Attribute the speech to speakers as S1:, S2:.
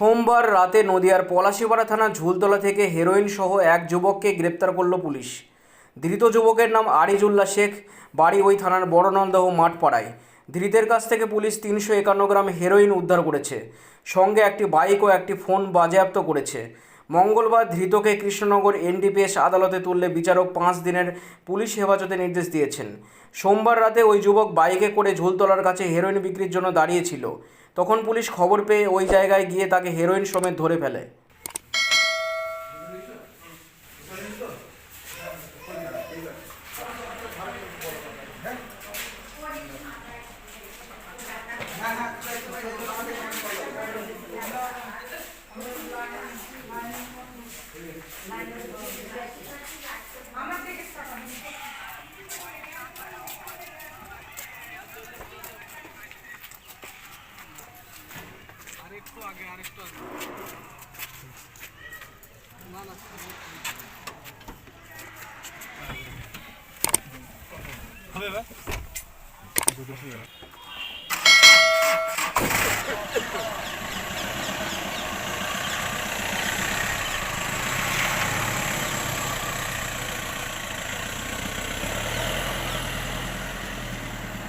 S1: সোমবার রাতে নদিয়ার পলাশিপাড়া থানা ঝুলতলা থেকে হেরোইন সহ এক যুবককে গ্রেপ্তার করল পুলিশ। ধৃত যুবকের নাম আরিজুল্লাহ শেখ, বাড়ি ওই থানার বড়নন্দহ মাঠপাড়ায়। ধৃতের কাছ থেকে পুলিশ তিনশো একান্ন গ্রাম হেরোইন উদ্ধার করেছে। সঙ্গে একটি বাইক ও একটি ফোন বাজেয়াপ্ত করেছে। মঙ্গলবার ধৃতকে কৃষ্ণনগর এনডিপিএস আদালতে তুললে বিচারক পাঁচ দিনের পুলিশ হেফাজতে নির্দেশ দিয়েছেন। সোমবার রাতে ওই যুবক বাইকে করে ঝুলতলার কাছে হেরোইন বিক্রির জন্য দাঁড়িয়েছিল। তখন পুলিশ খবর পেয়ে ওই জায়গায় গিয়ে তাকে হেরোইন সমেত ধরে ফেলে। আরেকটু আগে আরেকটু আগে।
S2: না না হবে বা